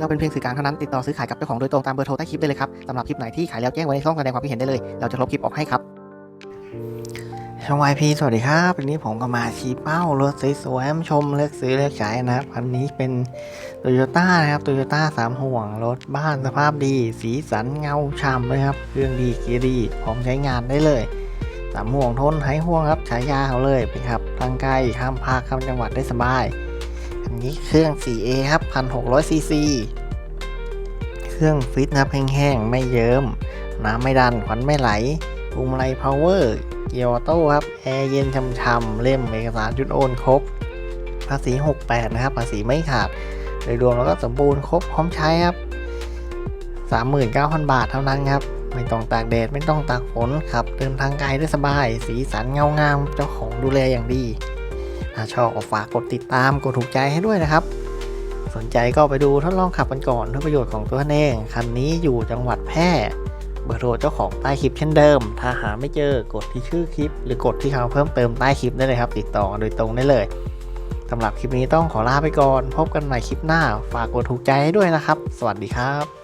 เราเป็นเพียงสื่อกลางเท่านั้นติดต่อซื้อขายกับเจ้าของโดยตรงตามเบอร์โทรใต้คลิปได้เลยครับสำหรับคลิปไหนที่ขายแล้วแจ้งไว้ในช่องแสดงความคิดเห็นได้เลย เราจะลบคลิปออกให้ครับช่องวายพีสวัสดีครับวันนี้ผมก็มาชี้เป้ารถสวยๆชมเลือกซื้อเลือกขายนะครับคันนี้เป็นโตโยต้านะครับโตโยต้าสามห่วงรถบ้านสภาพดี สีสันเงาฉ่ำเลยครับเครื่องดีเกียร์ดีพร้อมใช้งานได้เลยสามห่วงทนหายห่วงครับใช้ยาเขาเลยไปครับทางไกลข้ามภาคข้ามจังหวัดได้สบาย นี้เครื่อง 4A ครับ 1,600ซีซีเครื่องฟิตนะครับแห้งๆ ไม่เยิ้ม น้ำไม่ดันขวัญไม่ไหลพวงมาลัยพาวเวอร์เกียร์ออโต้ครับ แอร์เย็นช่ำๆ เล่มเอกสารจุดโอนครบ ภาษี 68 นะครับ ภาษีไม่ขาด โดยรวมแล้วก็สมบูรณ์ครบพร้อมใช้ครับ 39,000 บาทเท่านั้นครับ ไม่ต้องตากแดด ไม่ต้องตากฝนขับ เดินทางไกลได้สบาย สีสันเงางาม เจ้าของดูแลอย่างดี ถ้าชอบก็ฝากกดติดตามกดถูกใจให้ด้วยนะครับ สนใจก็ไปดูทดลองขับกันก่อนเพื่อประโยชน์ของตัวเองคันนี้อยู่จังหวัดแพร่เบอร์โทรเจ้าของใต้คลิปเช่นเดิม ถ้าหาไม่เจอกดที่ชื่อคลิป หรือกดที่คำเพิ่มเติมใต้คลิปได้เลยครับ ติดต่อโดยตรงได้เลยสำหรับคลิปนี้ต้องขอลาไปก่อน พบกันใหม่คลิปหน้า ฝากกดถูกใจให้ด้วยนะครับ สวัสดีครับ